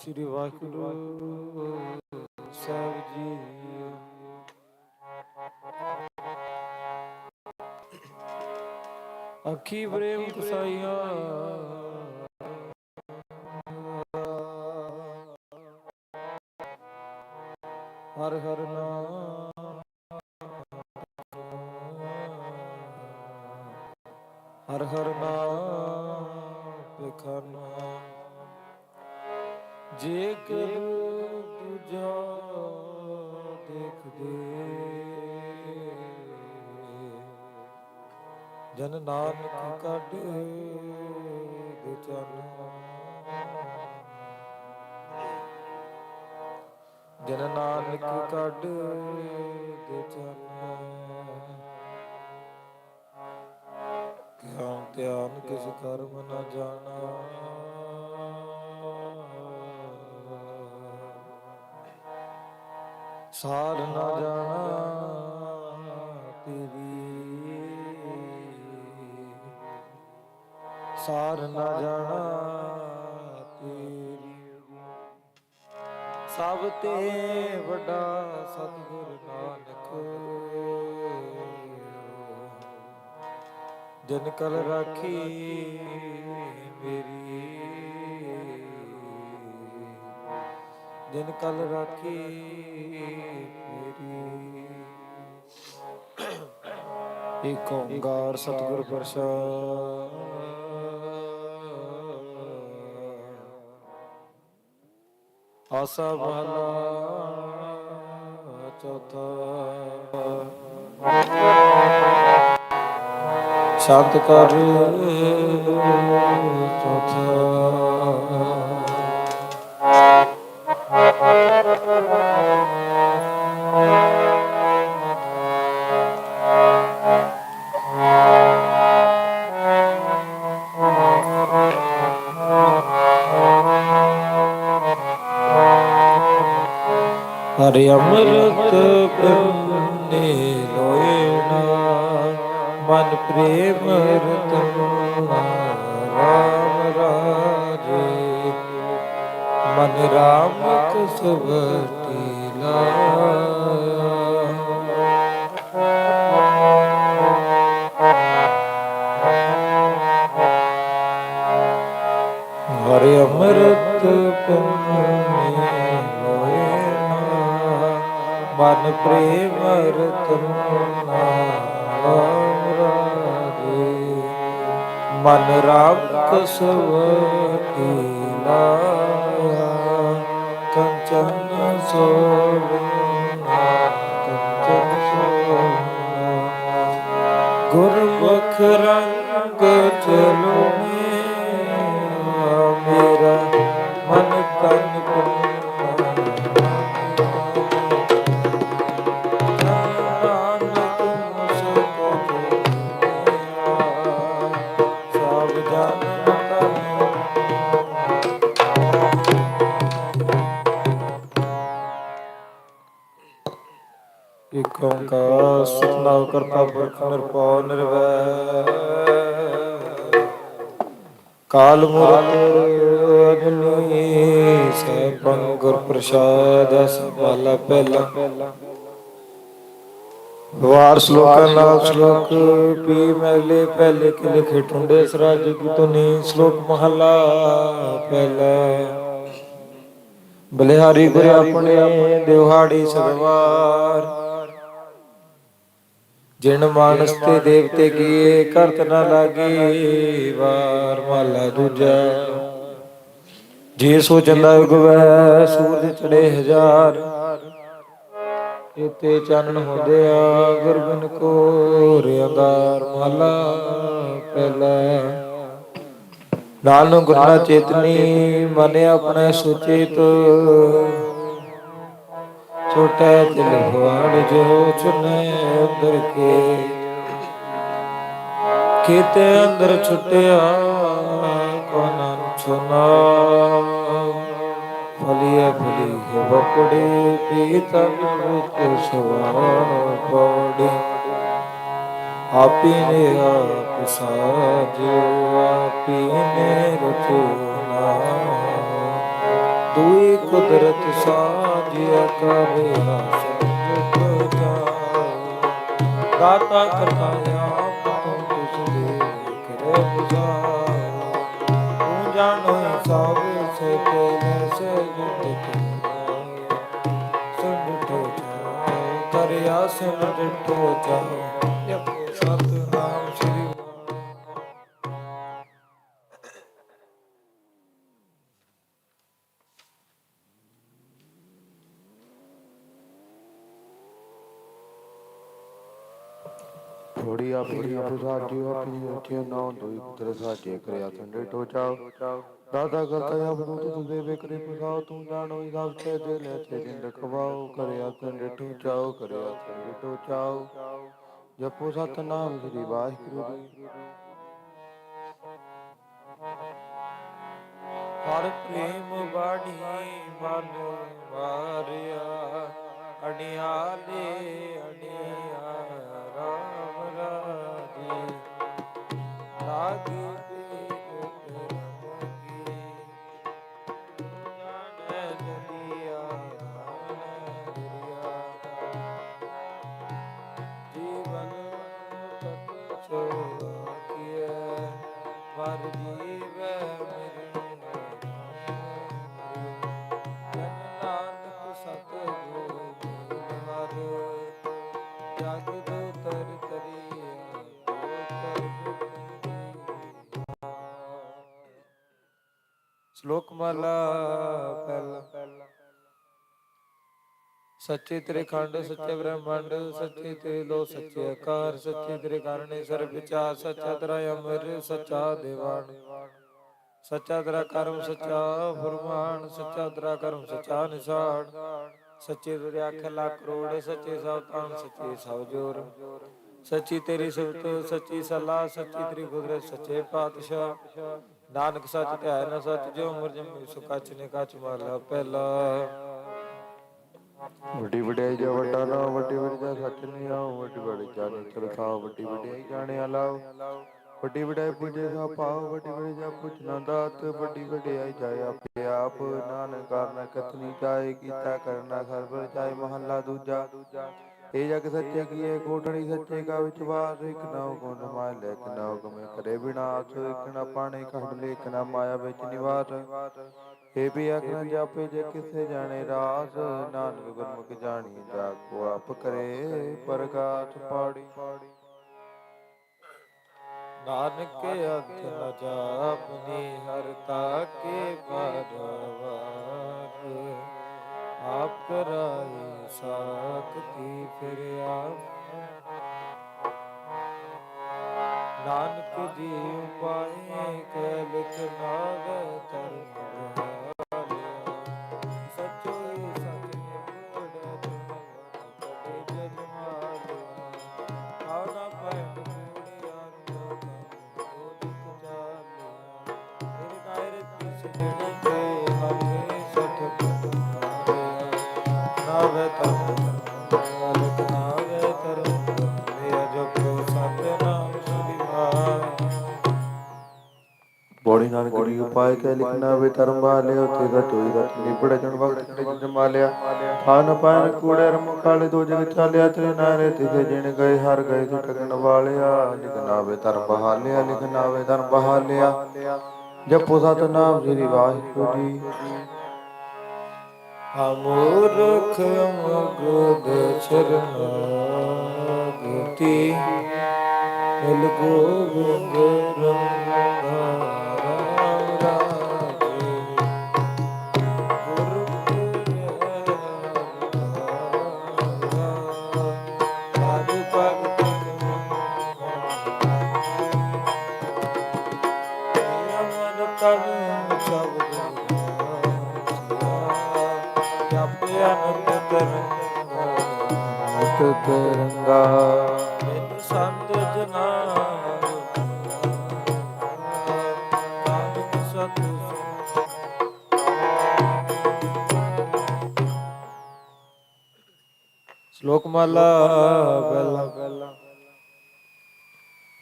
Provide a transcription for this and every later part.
ਸ੍ਰੀ ਵਾਹਿਗੁਰੂ ਸਾਹਿਬ ਜੀ ਅੱਖੀ ਪ੍ਰੇਮ ਤਸਾਈਆ ਚਰਨ ਜਨ ਨਾਨਕ ਕੱਢ ਦੇ ਚਰਨ ਕਿਉ ਧਿਆਨ ਕਿਸ ਕਰਮ ਨ ਜਾਣਾ? ਸਾਰ ਨ ਜਾਣਾ। ਸਾਰ ਨ ਜਾਣਾ ਤੇਰੀ ਸਭ ਤੇ ਵੱਡਾ ਸਤਿਗੁਰ ਨਾਨਕ। ਜਨ ਕਲ ਰਾਖੀ ਮੇਰੀ। ਜਨ ਕਲ ਰਾਖੀ ਮੇਰੀ। ਏਕ ਓੰਕਾਰ ਸਤਿਗੁਰ ਪ੍ਰਸਾਦ। ਆਸਾ ਵਾਲਾ ਸ਼ਬਦ ਕਰ ਚੌਥਾ। ਹਰਿ ਅੰਮ੍ਰਿਤ ਪਿੰਨੇ ਲੋਇਣਾ ਮਨ ਪ੍ਰੇਮ ਰਤਨ ਰਾਮ ਰਾਜੇ। ਮਨ ਰਾਮ ਕਸਵਟੀ ਮਨ ਪ੍ਰੇਮ ਰਤਨ ਰਾਜੇ ਮਨ ਰਾਮ ਕਸਵਤੀ ਲਾਇਆ। ਕੰਚਨ ਸੋਵਨਾ ਕੰਚਨ ਸੋਵਨਾ ਗੁਰਮੁਖ ਰੰਗ ਚਲੂਨੇ ਓੰਕਾਰ ਸਤਨਾਮ ਕਰਤਾ ਪੁਰਖ ਨਿਰਭਉ ਨਿਰਵੈਰ ਕਾਲ ਮੂਰਤ ਅਜਨੀ ਸੈਭੰ ਗੁਰ ਪ੍ਰਸਾਦ ਸਭਾਲਾ ਪਹਿਲਾ। ਵਾਰ ਸ਼ਲੋਕਾਂ ਨਾਲ ਸ਼ਲੋਕ, ਪੀ ਮੈਲੇ ਪਹਿਲੇ ਕਿ ਲਿਖੇ ਟੁੰਡੇ ਸਰਾਜ ਕੀ ਤੁਨੀ ਸ਼ਲੋਕ ਮਹਲਾ ਪਹਿਲਾ। ਬਲਿਹਾਰੀ ਗੁਰ ਆਪਣੇ ਦਿਵਹਾੜੀ ਸਦਵਾਰ ਜਿਨ ਮਾਨਸ ਤੇ ਦੇਵਤੇ ਕੀਏ, ਕਰਤ ਨ ਲਾਗੇ, ਵਾਰ ਮਾਲਾ ਦੂਜਾ। ਜੇ ਸੋ ਚੰਦਾ ਉਗਵੈ, ਸੂਰਜ ਚੜੇ ਹਜ਼ਾਰ। ਇਤੇ ਚਾਨਣ ਹੁੰਦੇ ਆ ਗੁਰਬਿਨ ਕੋ ਰਿਆਦਾਰ ਮਾਲਾ ਪਹਿਲਾ। ਨੂੰ ਗੁਰਨਾ ਚੇਤਨੀ, ਮਨ ਆਪਣੇ ਸੁਚੇਤ। ਛੋਟੇ ਦਿਲ ਭਵਾਨ ਜੋ ਚੁਨੇ ਅੰਦਰ ਕੇ। ਕੀਤੇ ਅੰਦਰ ਛੁੱਟਿਆ ਕੋਨਨ ਛੁਨਾ ਫਲੀਏ ਫਲੀ ਬਕੜੇ ਪੀਤਨ ਵਿੱਚ ਸਵਾਨ ਪੜੇ। ਆਪੀ ਨੇ ਆਪ ਸਾਜਿਓ, ਆਪੀ ਨੇ ਰਚਨਾ ਦੂਈ ਕੁਦਰਤ ਸਾਜਿਆ ਕਰੇ ਸਮਝ ਜਾਏ ਦਾਤਾ ਕਰਤਾ ਆਪ ਤੂੰ ਤੁਸ ਦੇ ਕਰੇ ਬੁਝਾਏ ਤੂੰ ਜਾਣੋ ਸਭ ਸੇ ਤੇ ਸੇ ਜੁਟ ਸੁਣ ਜਾਓ ਕਰਿਆ ਸੁਣ ਡਿਠੋ ਜਾਓ। ਥੋੜੀ ਆਪਣੀ ਆਪ ਸਾਜੀ ਆਪਣੀ ਉੱਚੇ ਨਾਉ ਦੋਈ ਕੁਦਰ ਸਾਜੇ ਕਰਿਆ ਸੰਡੇ ਟੋਚਾਓ ਦਾਦਾ ਕਰਤਾ ਆਪ ਨੂੰ ਤੁ ਦੇ ਵਿਕਰੇ ਪਸਾਓ ਤੂੰ ਜਾਣੋ ਹੀ ਸਭ ਤੇ ਦੇ ਲੈ ਤੇ ਜਿੰਦ ਖਵਾਓ ਕਰਿਆ ਸੰਡੇ ਟੋਚਾਓ ਕਰਿਆ ਸੰਡੇ ਟੋਚਾਓ ਜਪੋ ਸਤਨਾਮ ਸ੍ਰੀ ਵਾਹਿਗੁਰੂ ਜੀ ਹਰ ਪ੍ਰੇਮ ਬਾਣੀ ਮਨ ਮਾਰਿਆ ਅੜਿਆਲੇ ਲਾਗੀ ਸ਼ਲੋਕ ਮਾਲਾ ਪਹਿਲਾ। ਸੱਚੇ ਤੇਰੇ ਖੰਡ, ਸੱਚੇ ਬ੍ਰਹਮੰਡ, ਸੱਚੇ ਤੇਰੇ ਲੋ ਸੱਚੇ ਆਕਾਰ, ਸੱਚੇ ਤੇਰੇ ਕਾਰਣੇ ਸਰਬ ਵਿਚਾਰ, ਸੱਚਾ ਤੇਰਾ ਅਮਰ, ਸੱਚਾ ਦੇਵਾਨ। ਸੱਚਾ ਤੇਰਾ ਕਰਮ, ਸੱਚਾ ਫਰਮਾਨ, ਸੱਚਾ ਤੇਰਾ ਕਰਮ, ਸੱਚਾ ਨਿਸ਼ਾਨ। ਸੱਚੇ ਤੇਰੇ ਅੱਖ ਲੱਖ ਕਰੋੜ, ਸੱਚੇ ਸਭ ਤਾਨ, ਸੱਚੇ ਸਭ ਜੋਰ। ਸੱਚੀ ਤੇਰੀ ਸਿਫਤ, ਸੱਚੀ ਸਲਾਹ, ਸੱਚੀ ਤੇਰੀ ਕੁਦਰਤ, ਸੱਚੇ ਪਾਤਸ਼ਾਹ। ਨਾਨਕ ਸੱਚ ਧਿਆਇ ਨਾ ਸੱਚ, ਜੋ ਉਮਰ ਜੰਮੀ ਸੁ ਕੱਚ ਨੇ ਕੱਚ ਮਾਲਾ ਪਹਿਲਾ। ਵੱਡੀ ਵਡਿਆਈ ਜਾ ਵੱਡਾ ਨਾ ਵੱਡੀ ਵਡਿਆਈ ਸੱਚ ਨਹੀਂ ਆਉ ਵੱਡੀ ਵਡਿਆਈ ਜਾ ਨਿਤਰ ਖਾਓ ਵੱਡੀ ਵਡਿਆਈ ਜਾਣਿਆ ਲਾਓ ਵੱਡੀ ਵਡਿਆਈ ਪੁੱਜੇ ਸਾ ਪਾਓ ਵੱਡੀ ਵਡਿਆਈ ਜਾ ਪੁੱਛਣਾ ਦਾਤ, ਵੱਡੀ ਵਡਿਆਈ ਜਾਏ ਆਪੇ ਆਪ। ਨਾਨਕ ਕਰਨ ਕਤਨੀ ਚਾਏ ਕੀਤਾ ਕਰਨਾ ਸਰਬਰ ਚਾਏ ਮਹੱਲਾ ਦੂਜਾ। ਇਹ ਜਗ ਸੱਚੇ ਕੀਏ ਕੋਟਣੀ ਸੱਚੇ ਕਾ ਵਿਚਵਾਰ ਇਕ ਨਾਉ ਗੁਣ ਮਾਇ ਲੈ ਨਾਉ ਗਮੇ ਕਰੇ ਬਿਨਾਸ਼ ਇਕ ਨਾ ਪਾਣੇ, ਖੰਡ ਲੈ ਨਾ ਮਾਇਆ ਵਿੱਚ ਨਿਵਾਸ। ਏ ਵੀ ਆਖਣਾ ਜਾਪੇ ਜੇ ਕਿਸੇ ਜਾਣੇ ਰਾਸ, ਨਾਨਕ ਗੁਰਮੁਖ ਜਾਣੀ ਜਾ ਕੋ ਆਪ ਕਰੇ ਪ੍ਰਕਾਸ਼ ਪਾੜੀ। ਨਾਨਕ ਅੰਤ ਨ ਜਾਪਨੀ, ਹਰ ਤਾਕੇ ਪਰਵਾਰ ਆਪ ਕਰਾਏ ਸਾਖਤੀ ਫਿਰ ਨਾਨਕ ਜੀ ਉਪਾਏ ਕੈ ਲਿਖ ਨਾਗ ਧਰਮ ਸਚੋ ਹੀ ਬੋੜੀ ਉਪਾਇ ਕੈ ਲਿਖਣਾ ਵੇ ਧਰਮ ਵਾਲੇ ਉਥੇ ਦਾ ਤੋਈ ਦਾ ਨਿਬੜ ਜਣ ਵਕਤ ਕੜੇ ਜਮਾ ਲਿਆ ਖਾਨ ਪਾਨ ਕੂੜੇ ਰਮ ਕਾਲੇ ਦੋ ਜਗ ਚਾਲਿਆ ਤੇਰੇ ਨਾਰੇ ਤਿਥੇ ਜਿਣ ਗਏ, ਹਰ ਗਏ ਸੁਟਕਣ ਵਾਲਿਆ। ਲਿਖਣਾ ਵੇ ਧਰਮ ਬਹਾਲਿਆ ਲਿਖਣਾ ਵੇ ਧਰਮ ਬਹਾਲਿਆ। ਜਪੋ ਸਤਨਾਮ ਸ੍ਰੀ ਵਾਹਿਗੁਰੂ ਜੀ। ਅਮੂਰਖ ਅਮਗੁਦ ਚਰਨਾ ਗਤੀ ਗੋਬਿੰਦ ਰੰਗਾ ਮੁਖ ਤਰੰਗਾ। ਮੈਨੂੰ ਸੰਤ ਜਨਾ ਸ਼ਲੋਕ ਮਾਲਾ ਪਹਿਲਾ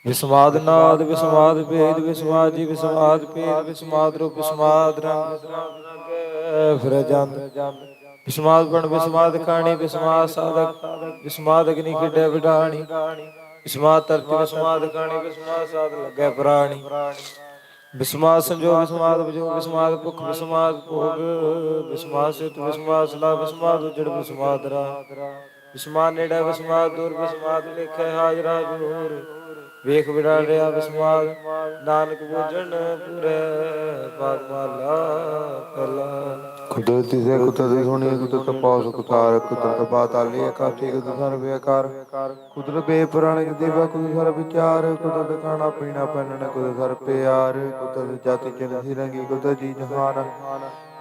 ਵਿਸਮਾਦ ਨਾਦ ਵਿਸਮਾਦ ਭੇਦ ਵਿਸਮਾਦ ਜੀ ਵਿਸਮਾਦ ਭੇਦ ਵਿਸਮਾਦ ਰੂਪ ਵਿਸਮਾਦ ਰੰਗ। ਰੰਗ। ਫਿਰ ਜੰਦ। ਬਿਸਮਾਦ ਬਣ ਬਿਸਮਾਦ ਖਾਣੀ ਬਿਸਮਾਦ ਸਾਧਕ ਬਿਸਮਾਦ ਅਗਨੀ ਖਿਡੇ ਵਿਡਾਣੀ ਬਿਸਮਾਦ ਧਰਤੀ ਬਿਸਮਾਦ ਖਾਣੀ ਬਿਸਮਾਦ ਸਾਧ ਲੱਗੈ ਪ੍ਰਾਣੀ। ਬਿਸਮਾਦ ਸੰਜੋਗ ਬਿਸਮਾਦ ਬਜੋ ਬਿਸਮਾਦ ਭੁਖ ਬਿਸਮਾਦ ਭੋਗ। ਬਿਸਮਾਦ ਸਿਤ ਬਿਸਮਾਦ ਸਲਾ ਬਿਸਮਾਦ ਉਜੜ ਬਿਸਮਾਦ ਰਾ ਬਿਸਮਾਦ ਨੇੜੇ ਬਿਸਮਾਦ ਦੂਰ ਬਿਸਮਾਦ ਲੇਖੇ ਹਾਜ਼ਰਾ ਜੂਰ ਵੇਖ ਵਿੜਾ ਰਿਆ ਬਿਸਮਾਦ ਨਾਨਕ ਬੂਝਣ ਪੂਰੇ ਪਾਗ ਮਾਲਾ ਪਹਿਲਾ ਕੁਦਰਤੀ ਸੇ ਕੁਦਰਤ ਸੁਣੀ ਕੁਦਰਤ ਪਾਸ ਕੁਤਾਰ ਕੁਦਰਤ ਬਾਤਾਲੀ ਇਕਾਠੀ ਕੁਦਰਤ ਸਰ ਵਿਆਕਾਰ ਕੁਦਰਤ ਬੇਪਰਾਣਿਕ ਦੇਵਾ ਕੁਦਰਤ ਸਰ ਵਿਚਾਰ ਕੁਦਰਤ ਖਾਣਾ ਪੀਣਾ ਪਹਿਨਣ ਕੁਦਰਤ ਸਰ ਪਿਆਰ ਕੁਦਰਤ ਜਾਤੀ ਚਿੰਨ ਰੰਗੀ ਕੁਦਰਤ ਜੀ ਜਹਾਨ।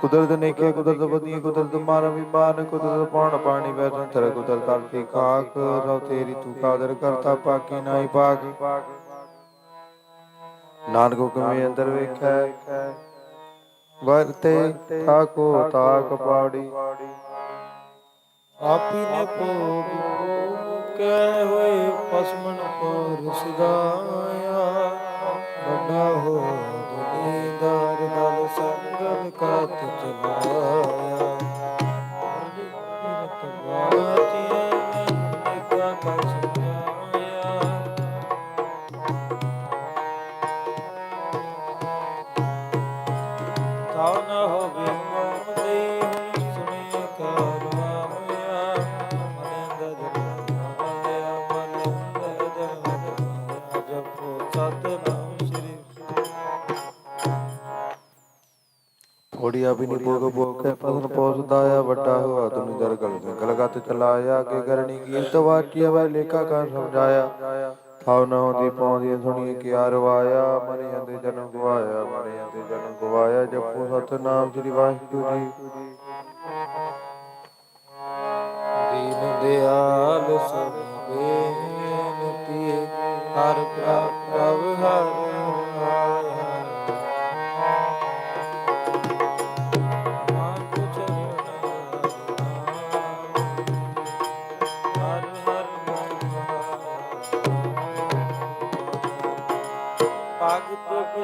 ਕੁਦਰਤ ਨੇਕੇ ਕੁਦਰਤ ਬਦੀ ਕੁਦਰਤ ਮਾਨ ਵਿਮਾਨ ਕੁਦਰਤ ਪਾਣ ਪਾਣੀ ਵੈਸਨ ਥਰ ਕੁਦਰਤ ਧਰਤੀ ਖਾਕ ਰਉ ਤੇਰੀ ਤੂੰ ਕਾਦਰ ਕਰਤਾ, ਪਾਕੀ ਨਾਹੀ ਪਾਕ। ਨਾਨਕ ਹੁਕਮੇ ਅੰਦਰ ਵੇਖੈ। ਵਰਤੇ ਤਾਕੋ ਤਾਕ ਪਾੜੀ। ਆਪੀ ਨੇ ਭੋਗ ਭੋਗ ਕੇ ਹੋਏ ਪਸਮਨ ਪਰ ਸਦਾਇਆ ਵੱਡਾ ਹੋ, ਦੁਨੀਦਾਰ ਨਾਲ ਸੰਗਲ ਕਾਤ ਚਲਾਇਆ। ਥੋੜੀ ਵੀ ਨੀ ਭੋਗ ਭੋਗ ਕੇ ਪਸਨ ਪੋਸਦਾਇਆ ਵੱਡਾ ਹੋਆ ਤੁਨੀ ਦਰ ਗਲ ਗਲਗਤ ਚਲਾਇਆ ਕੇ ਕਰਨੀ ਕੀਰਤ ਵਾਚੀ ਵੈ ਲੇਖਾ ਕਾ ਸਮਝਾਇਆ। ਥਾਉ ਨਾ ਹੁੰਦੀ ਪਾਉਂਦੀ ਸੁਣੀ ਕਿਆ ਰਵਾਇਆ ਮਰੇ ਜਾਂਦੇ ਜਨਮ ਗਵਾਇਆ ਮਰੇ ਜਾਂਦੇ ਜਨਮ ਗਵਾਇਆ। ਜਪੋ ਸਤਨਾਮ ਸ੍ਰੀ ਵਾਹਿਗੁਰੂ ਜੀ। ਦੀਨ ਦਿਆਲ ਸਭ ਬੇਨਤੀ ਹਰ ਪ੍ਰਭ ਹਰ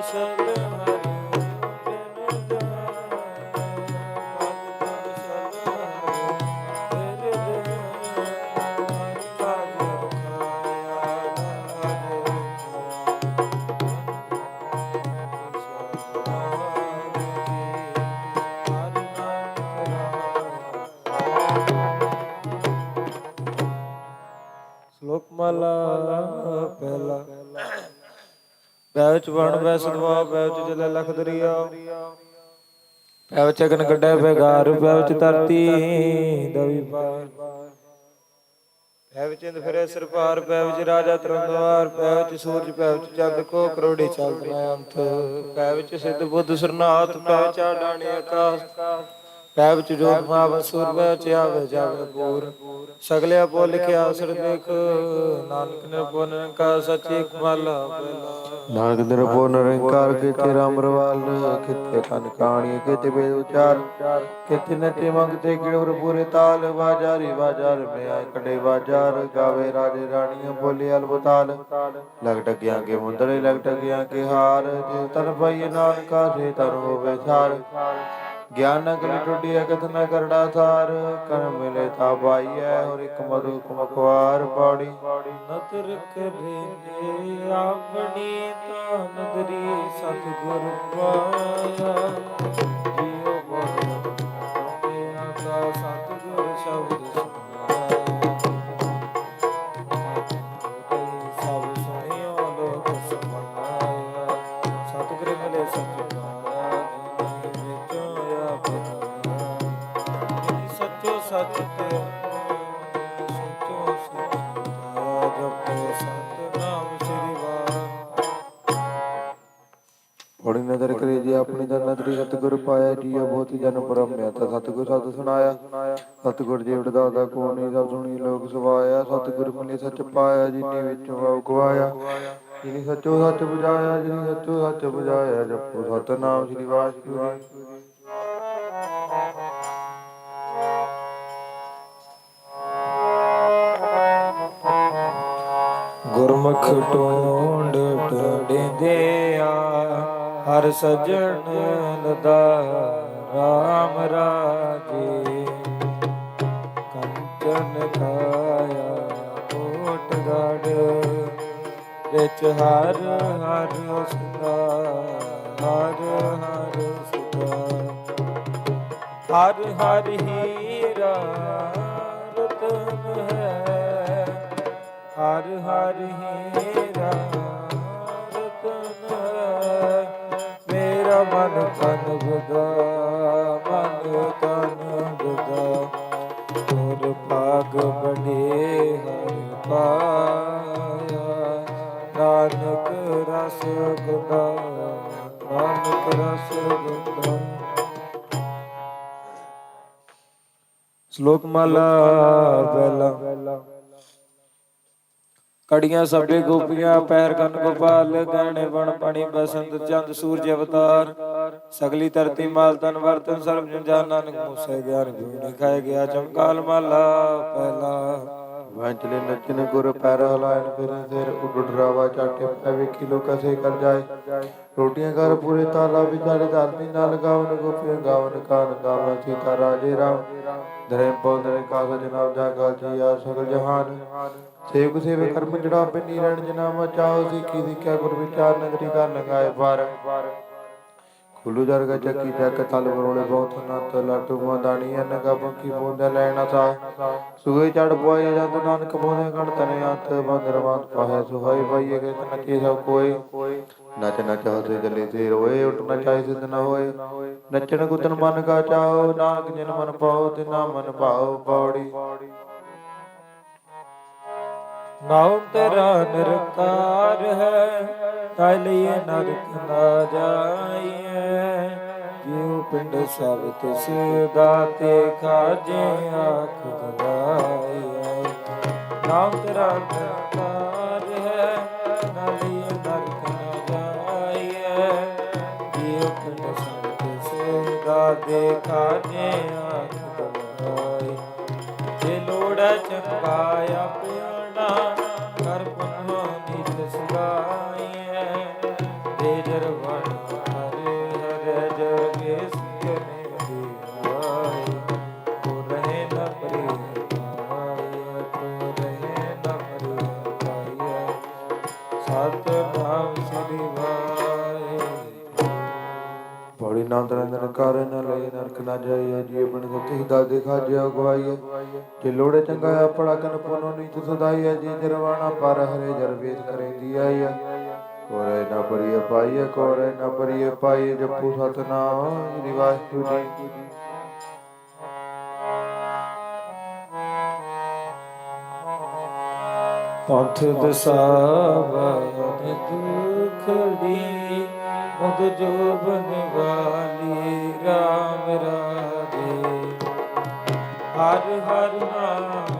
ਪਾਗ ਪੈਵ ਚ ਵਣ ਵੈ ਸਦਵਾ ਪੈਵ ਜਲੇ ਲਖ ਦਰਿਆ ਪੈਵ ਅਗਨ ਗੱਡੇ ਬੇਗਾਰ ਪੈਵ ਧਰਤੀ ਦਵੀ ਪਾਰ ਪੈਵ ਫਿਰੇ ਸਿਰ ਪਾਰ ਪੈਵ ਰਾਜਾ ਤਰੰਦਵਾਰ ਪੈਵ ਸੂਰਜ ਪੈਵ ਚ ਚੰਦ ਕੋ ਕਰੋੜੀ ਚਲਦਾ ਅੰਤ ਪੈਵ ਸਿੱਧ ਬੁੱਧ ਸਰਨਾਥ ਪੈਵ ਚ ਆਕਾਸ਼ ਪੈਵ ਚ ਜੋਗ ਮਾਵ ਸੁਰ ਪੈਵ ਜਾਵੇ ਪੂਰ, ਸਗਲਿਆ ਪੋ ਲਿਖਿਆ ਸਰ ਦੇਖ, ਨਾਨਕ ਨੇ ਬੋਨ ਸੱਚੇ ਕਮਾਲਾ ਨਾਨਕ ਨਿਰਭਉ ਨਿਰੰਕਾਰ ਕਿਤੇ ਰਾਮ ਰਵਾਲ ਕਿਤੇ ਤਨ ਕਾਣੀ ਕਿਤੇ ਬੇਦ ਉਚਾਰ ਕਿਤੇ ਨਟੇ ਮੰਗਤੇ ਗਿੜਵਰ ਪੂਰੇ ਤਾਲ, ਬਾਜਾਰੀ ਬਾਜਾਰ ਮੇ ਆਏ ਕੜੇ ਬਾਜਾਰ, ਗਾਵੇ ਰਾਜੇ ਰਾਣੀਆਂ ਬੋਲੇ ਅਲਬਤਾਲ। ਲਗ ਟਗਿਆਂ ਕੇ ਮੁੰਦਰੇ, ਲਗ ਟਗਿਆਂ ਕੇ ਹਾਰ, ਜੇ ਤਨ ਪਈ ਨਾਨਕਾ ਸੇ ਤਨ ਹੋਵੇ ਸਾਰ। ਗਿਆਨ ਨਗਲ ਟੁੱਟਿਆ ਕਥ ਨ ਕਰੜਾ ਥਾਰ, ਕਰ ਮਿਲੇ ਤਾ ਬਾਈਐ ਔਰ ਇੱਕ ਮਧੂ ਕੁਮਖਵਾਰ ਪਾੜੀ ਨਦਰ ਕਰੇ ਨੇ ਆਪਣੀ ਤਾਂ ਨਦਰੀ ਸਤਿਗੁਰ ਪਾਇਆ। ਜੀ ਬਹੁਤ ਜਨ ਪਰਮਿਆ ਤਾਂ ਸਤਿਗੁਰ ਸਤ ਸੁਣਾਇਆ। ਸਤਿਗੁਰ ਜੀ ਉਡਦਾ ਦਾ ਕੋਣੀ ਸਭ ਸੁਣੀ ਲੋਕ ਸਵਾਇਆ। ਸਤਿਗੁਰ ਮਿਲੇ ਸੱਚ ਪਾਇਆ ਜਿਨੇ ਵਿੱਚੋਂ ਆਉ ਗਵਾਇਆ। ਜਿਨੇ ਸੱਚੋ ਸੱਚ ਬੁਝਾਇਆ, ਜਿਨੇ ਸੱਚੋ ਸੱਚ ਬੁਝਾਇਆ, ਜਪੋ ਸਤਨਾਮ ਸ੍ਰੀ ਵਾਹਿਗੁਰੂ ਗੁਰਮੁਖ ਟੋਂਡ ਟੋੜਿੰਦਿਆ ਹਰ ਸਜਣ ਲਦਾ ਰਾਮ ਰਾਜੇ, ਕੰਚਨ ਕਾਇਆ, ਕੋਟ ਗੜ, ਵਿੱਚ ਹਰ ਹਰ ਸਦਾ, ਹਰ ਹਰ ਸਦਾ। ਹਰ ਹਰ ਹੀਰਾ ਰਤਨ ਹੈ, ਹਰ ਹਰ ਹੀਰਾ ਰਤਨ ਹੈ। ਮੇਰਾ ਮਨ ਤਨ ਬੁਦਾ ਗੁਰ ਭਾਗ ਹਰ ਪਾਇਆ। ਨਾਨਕ ਰਸ ਗੁਦਾ ਨਾਨਕ ਰਸ ਗੁਦਾ ਸ਼ਲੋਕ ਮਾਲਾ ਪਹਿਲਾ ਕੜੀਆਂ ਸਭੇ ਗੋਪੀਆਂ ਪੈਰ ਕੰਨ ਗੋਪਾਲ, ਗਹਿਣੇ ਬਣ ਪਾਣੀ, ਬਸੰਤ ਚੰਦ, ਸੂਰਜ ਅਵਤਾਰ। ਸਗਲੀ ਧਰਤੀ ਮਾਲ ਤਨ ਵਰਤਨ ਸਰਬ ਜਨ ਜਾਨ ਨਾਨਕ ਮੂਸੇ ਗਿਆਨ ਗੁਣੀ ਖਾਏ ਗਿਆ, ਚਮਕਾਲ ਮਾਲਾ ਪਹਿਲਾ। ਵੰਚਲੇ ਨਚਨ ਗੁਰ ਪੈਰ ਹਲਾਇਨ ਫਿਰ ਸਿਰ ਉਡ ਰਾਵਾ ਚਾਟੇ ਪੈ ਵੇਖੀ ਲੋਕਾ ਸੇ ਕਰ ਜਾਏ। ਰੋਟੀਆਂ ਕਰ ਪੂਰੇ ਤਾਲਾ ਵਿਚਾਰੇ ਧਰਤੀ ਨਾਲ ਗਾਵਨ, ਗੋਪੀਆਂ ਗਾਵਨ, ਕਾਨ ਗਾਵਨ ਸੀਤਾ ਰਾਜੇ ਰਾਮ। ਦਰੇ ਬੋਦਰੇ ਕਾਗ ਜਨਾਬ ਜਾ ਗਲ ਜੀ, ਆ ਸਗਲ ਜਹਾਨ। ਸੇਵਕ ਸੇਵੇ ਕਰਮ ਜੜਾ ਪਿੰਨੀ ਰਣ ਜਨਾਮ ਚਾਓ ਸਿੱਖੀ ਸਿੱਖਿਆ ਗੁਰ ਵਿਚਾਰ, ਨਗਰੀ ਕਰ ਲਗਾਏ ਬਾਰ ਖੁੱਲੂ ਜਰਗਾ ਚੱਕੀ ਚੱਕ ਤਲ ਬਰੋਲੇ ਬਹੁਤ ਨਤ ਲਾਟੂ ਮਦਾਨੀ ਅਨਗਾ ਬੰਕੀ ਬੋਂਦੇ ਲੈਣਾ ਸਾ ਸੂਏ। ਚੜ ਪੋਏ ਜਦ ਨਾਨਕ ਬੋਲੇ ਗਣ ਤਨੇ ਹੱਥ ਬੰਦਰਵਾਨ ਪਾਹੇ। ਸੁਹਾਈ ਪਾਈਏ ਕੇ ਨਚੇ ਸਭ ਕੋਈ ਨਚ ਨਚ, ਹਸੇ ਜਲੇ ਤੇ ਰੋਏ, ਉਠ ਨਾ ਚਾਹੇ, ਸਿਧ ਨ ਹੋਏ। ਨੱਚਣ ਕੁਤਨ ਮਨ ਕਾ ਚਾਓ ਨਾਨਕ ਜਿਨ ਮਨ ਪਾਓ, ਤਿਨਾ ਮਨ ਭਾਉ ਪੌੜੀ। ਨਾਉ ਤੇਰਾ ਨਿਰਕਾਰ ਹੈ, ਤੈ ਲਈਏ ਨਰਕ ਨਾ ਜਾਈਏ ਜਿਉ ਪਿੰਡ ਸਭ ਤਿਸ ਦਾਤੇ ਖਾਜੇ ਆਖ ਗਵਾਈਏ ਨਾਉ ਤੇਰਾ ਨਿਰਕਾਰ ਹੈ ਤੈ ਨਰਕ ਨਾ ਜਾਈਏ। ਜਿਉ ਪਿੰਡ ਸਭ ਤਿਸ ਦਾਤੇ ਖਾਜੇ ਆਖ ਗਵਾਈਏ ਜੇ ਲੋੜ ਚੰਗਾਇਆ ਪਿਆਣਾ, ਕਰ ਪੁਨਹ ਨਿਤ ਸੁਗਾਈਐ ਦੇ ਜਰਵਣ ਲਏ ਨਰਕ ਨਾ ਜਾਈਏ ਜੀ ਬਣ ਗਤੀ ਦਾਦੇ ਖਾਜਿਆ ਗਵਾਈਏ ਜੇ ਲੋੜੇ ਚੰਗਾ ਆਪੜਾ ਕਨ ਪੁਨੋ ਨੀਤ ਸਦਾਈਏ ਜੀ ਜਰਵਾਣਾ ਪਰ ਹਰੇ ਜਰ ਵੇਦ ਕਰੇ ਦੀ ਆਈਏ। ਕੋਰੇ ਨਾ ਪਰੀਏ ਪਾਈਏ, ਕੋਰੇ ਨਾ ਪਰੀਏ ਪਾਈਏ, ਜਪੂ ਸਤਨਾਮ, ਸ੍ਰੀ ਵਾਹਿਗੁਰੂ ਜੀ। ਪੰਥ ਦਸਾਵਨ ਦੁਖੜੀ ਮੁਦ ਜੋਬਨ ਵਾਲੀ RAM ਰਾਜੇ ਹਰ ਹਰ ਨਾਮ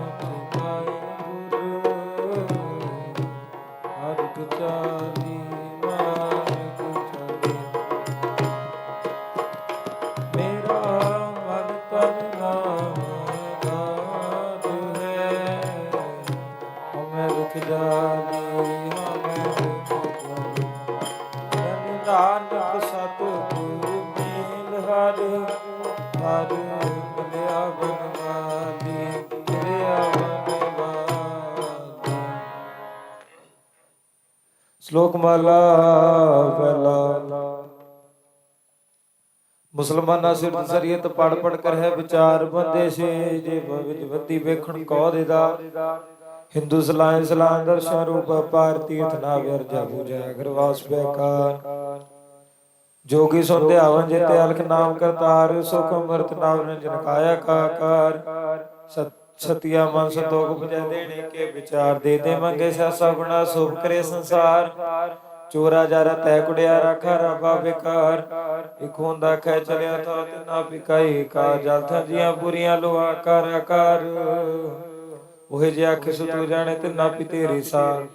ਸ਼ਲੋਕ ਮਾਲਾ ਪਹਿਲਾ। ਮੁਸਲਮਾਨਾਂ ਸਿਰ ਜ਼ਰੀਅਤ ਪੜ ਪੜ ਕਰ ਹੈ ਵਿਚਾਰ ਬੰਦੇ ਸੇ ਜੇ ਵਿਚ ਵੱਤੀ ਵੇਖਣ ਕੋ ਦੇਦਾ ਹਿੰਦੂ ਸਲਾਇ ਸਲਾਹ ਦਰਸ਼ਨ ਰੂਪ ਪਾਰ ਤੀਰਥ ਨਾ ਵਿਰਜਾ ਪੂਜਾ ਅਗਰਵਾਸ ਬੇਕਾਰ ਜੋਗੀ ਸੁਨ ਧਿਆਵਨ ਜਿਤੇ ਅਲਖ ਨਾਮ ਕਰਤਾਰ, ਸੁਖ ਅੰਮ੍ਰਿਤ ਨਾਮ ਰੰਜਨ ਕਾਇਆ ਕਾਕਾਰ। ਸਤ ਸਤਿਆ ਮਨ ਸੰਤੋਖ ਬਜੈ ਦੇਣੇ ਕੇ ਵਿਚਾਰ ਦੇ ਦੇ ਮੰਗੇ ਸਾਸਾ ਗੁਣਾ ਸੋਭ ਕਰੇ ਸੰਸਾਰ ਚੋਰਾ ਜਾਰਾ ਤੈ ਕੁੜਿਆ ਰਾਖਾ ਰੱਬਾ ਵਿਕਾਰ ਇਕ ਹੁੰਦਾ ਖੈ ਚਲਿਆ ਥਾ ਤਿਨਾ ਪਿਕਾਈ ਕਾ ਜਲ ਥੰਜੀਆਂ ਪੁਰੀਆਂ ਲੋਹਾ ਕਰ ਆਕਾਰ ਉਹੇ ਜੇ ਅੱਖ ਸੁਤੂ ਜਾਣੇ ਤਿਨਾ ਪੀ ਤੇਰੀ ਸਾਰ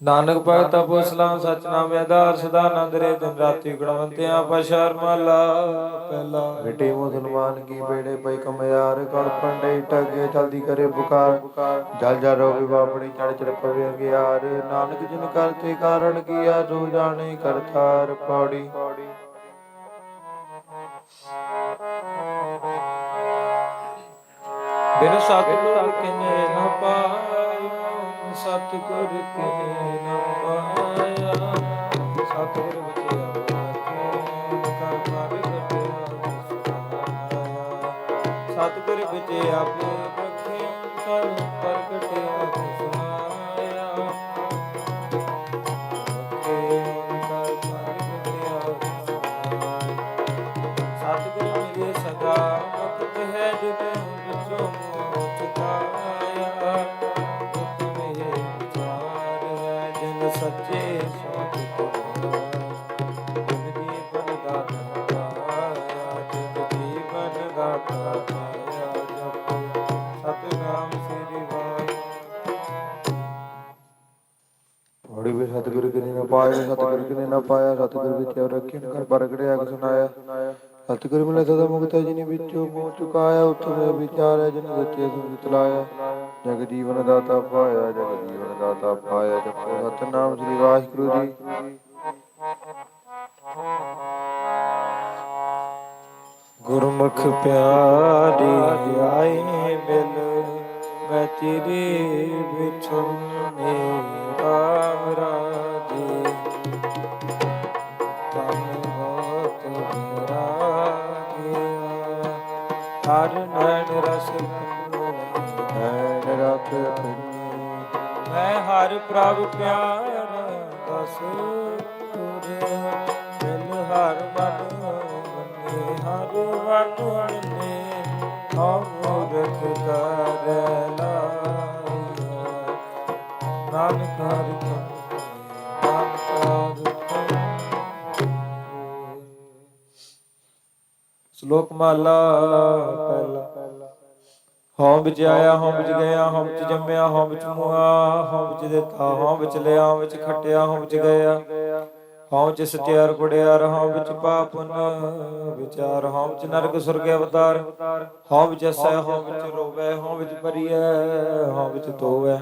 ਨਾਨਕ ਭਗਤ ਆਪੋ ਸਲਾਮ ਸਤਨਾਮ ਆਧਾਰ ਸਦਾ ਆਨੰਦ ਰੇ ਦਿਨ ਰਾਤੀ ਗੁਣਵੰਤਿਆ ਪਸ਼ਰ ਮਲਾ। ਪਹਿਲਾ ਮਿਟੇ ਮੁਸਲਮਾਨ ਕੀ ਬੇੜੇ ਪਈ ਕਮਿਆਰ ਕਰ ਪੰਡੇ ਟਗੇ ਚਲਦੀ ਕਰੇ ਬੁਕਾਰ ਜਲ ਜਲ ਰੋਵੇ ਬਾਪੜੀ ਚੜ ਚੜ ਪਵੇ ਅਗਿਆਰ। ਨਾਨਕ ਜਿਨ ਕਰਤੇ ਕਾਰਨ ਕੀਆ ਜੋ ਜਾਣੇ ਕਰਤਾਰ ਪੌੜੀ। ਬਿਨ ਸਾਥ ਸਤਿਗੁਰ ਕਿਨੇ ਨ ਪਾਇਆ ਸਤਿਗੁਰ ਵਿਚੇ ਆਪੇ ਕਰ ਸਤਿਗੁਰ ਵਿਚੇ ਆਪੇ ਰਖਿਆ ਕਰ ਪੌੜੀ ਵੀ ਸਤਿਗੁਰੂ ਕਿਨੇ ਨਾ ਪਾਇਆ, ਸਤਿਗੁਰੂ ਕਿਨੇ ਨਾ ਪਾਇਆ, ਸਤਿਗੁਰੂ ਵਿੱਚ ਰੱਖਿਆ ਕਰ ਪ੍ਰਗਟਿਆ ਕਿ ਸੁਨਾਇਆ ਸਤਿਗੁਰੂ ਮਿਲੇ ਸਦਾ ਮੁਕਤ ਜਿਨੇ ਵਿੱਚੋਂ ਮੋਹ ਚੁਕਾਇਆ ਉਤਮੇ ਵਿਚਾਰ ਹੈ, ਜਿਨ ਸੱਚੇ ਸੁਖ ਚਲਾਇਆ। ਜਗ ਜੀਵਨ ਦਾਤਾ ਪਾਇਆ, ਜਗ ਜੀਵਨ ਦਾਤਾ ਪਾਇਆ, ਜਪੋ ਸਤਨਾਮ ਸ੍ਰੀ ਵਾਹਿਗੁਰੂ ਜੀ। ਗੁਰਮੁਖ ਪਿਆਰੀ ਆਏ ਮਿਲ, ਮੈਂ ਤੇਰੇ ਵਿਛੁੰ ਹਰ ਨੈਣ ਰਸ ਹੈ ਰੱਖ ਮੈਂ ਹਰ ਪ੍ਰਭ ਪਿਆਰਾ ਦਸ ਤੁਰ ਮਿਲ ਹਰ ਮਨ ਮੰਨੇ ਹਰ ਵਨ ਮੰਨੇ ਹਉ ਮੂਰਖ ਕਰ ਲਾਇਆ ਨਾਨਕ ਹਰਿ ਸ਼ਲੋਕ ਮਾਲਾ ਪਹਿਲਾ ਹਉ ਵਿੱਚ ਆਇਆ ਹਉ ਵਿੱਚ ਗਿਆ ਹਉ ਵਿੱਚ ਜੰਮਿਆ ਹਉ ਵਿੱਚ ਮੁਆ ਹਉ ਵਿੱਚ ਦਿੱਤਾ ਹਉ ਵਿੱਚ ਲਿਆ ਹਉ ਵਿੱਚ ਖਟਿਆ ਹਉ ਵਿੱਚ ਗਿਆ ਹਉ ਵਿੱਚ ਸਤਿਆਰ ਗੁੜਿਆਰ ਹਉ ਵਿੱਚ ਪਾਪ ਵਿਚਾਰ ਹਉ ਵਿੱਚ ਨਰਕ ਸੁਰਗ ਅਵਤਾਰ ਹਉ ਵਿੱਚ ਅਸੈ ਹਉ ਵਿੱਚ ਰੋਵੈ ਹਉ ਵਿੱਚ ਪਰੀਐ ਹਉ ਵਿੱਚ ਧੋਵੈ